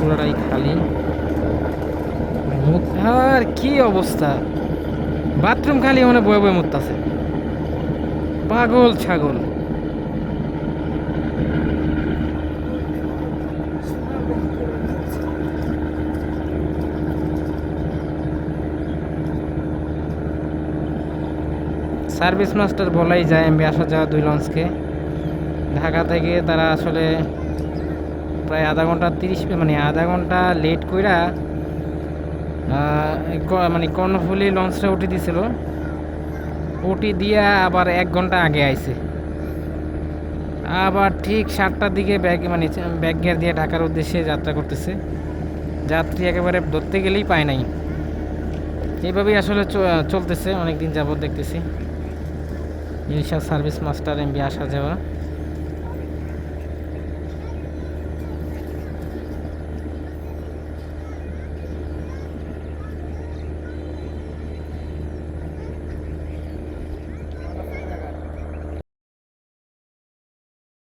পুরোটাই খালি। মুথার কি অবস্থা? বাথরুম খালি মানে বয়ে বয়ে মুতাছে পাগল ছাগল। সার্ভিস মাস্টার বলাই যায়, আমি আসা যাওয়া দুই লঞ্চকে। ঢাকা থেকে তারা আসলে প্রায় আধা ঘণ্টা তিরিশ মানে আধা ঘণ্টা লেট কইরা মানে কর্ণফুলি লঞ্চটা উঠে দিছিল। উঠি দিয়া আবার এক ঘণ্টা আগে আইছে। আবার ঠিক সাতটার দিকে ব্যাগ মানে ব্যাগ গিয়ার দিয়ে ঢাকার উদ্দেশ্যে যাত্রা করতেছে। যাত্রী একেবারে ধরতে গেলেই পায় নাই। এইভাবেই আসলে চলতেছে অনেক দিন যাবত দেখতেছি। ইলিশা সার্ভিস মাস্টার, এমবি আসা যাওয়া।